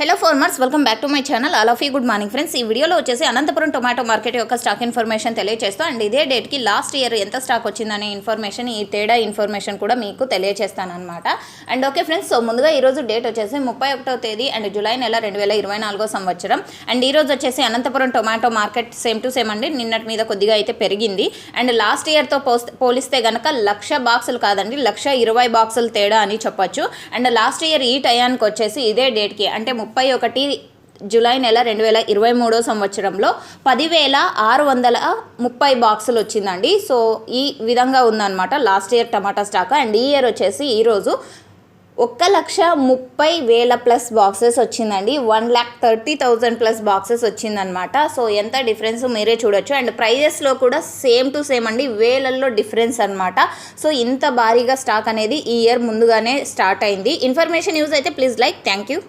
Hello farmers welcome back to my channel all of you good morning friends ఈ వీడియోలో వచ్చేసి Anantapuram tomato market యొక్క stock information తెలియజేస్తాం and ఇదే డేట్కి లాస్ట్ ఇయర్ ఎంత స్టాక్ వచ్చిందనే ఇన్ఫర్మేషన్ ఈ తేడా ఇన్ఫర్మేషన్ కూడా మీకు తెలియజేస్తాను అనమాట అండ్ ఓకే ఫ్రెండ్స్ సో ముందుగా ఈరోజు డేట్ వచ్చేసి ముప్పై ఒకటో తేదీ అండ్ జూలై నెల రెండు వేల ఇరవై నాలుగో సంవత్సరం. అండ్ ఈ రోజు వచ్చేసి Anantapuram tomato market same to same అండి. నిన్నటి మీద కొద్దిగా అయితే పెరిగింది. అండ్ లాస్ట్ ఇయర్తో పోస్ పోలిస్తే కనుక లక్ష బాక్సులు కాదండి లక్ష ఇరవై బాక్సులు తేడా అని చెప్పొచ్చు. అండ్ లాస్ట్ ఇయర్ ఈ టయానికి వచ్చేసి ఇదే డేట్కి అంటే ముప్పై ఒకటి జూలై నెల రెండు వేల ఇరవై మూడో సంవత్సరంలో పదివేల ఆరు వందల ముప్పై బాక్సులు వచ్చిందండి. సో ఈ విధంగా ఉందన్నమాట. లాస్ట్ ఇయర్ టమాటా స్టాక్ అండ్ ఈ ఇయర్ వచ్చేసి ఈరోజు ఒక్క లక్ష ముప్పై వేల ప్లస్ బాక్సెస్ వచ్చిందండి. One lakh thirty thousand plus boxes వచ్చిందనమాట సో ఎంత డిఫరెన్స్ మీరే చూడొచ్చు. అండ్ ప్రైజెస్లో కూడా సేమ్ టు సేమ్ అండి. వేలల్లో డిఫరెన్స్ అనమాట సో ఇంత భారీగా స్టాక్ అనేది ఈ ఇయర్ ముందుగానే స్టార్ట్ అయింది. ఇన్ఫర్మేషన్ యూజ్ అయితే ప్లీజ్ లైక్. Thank you.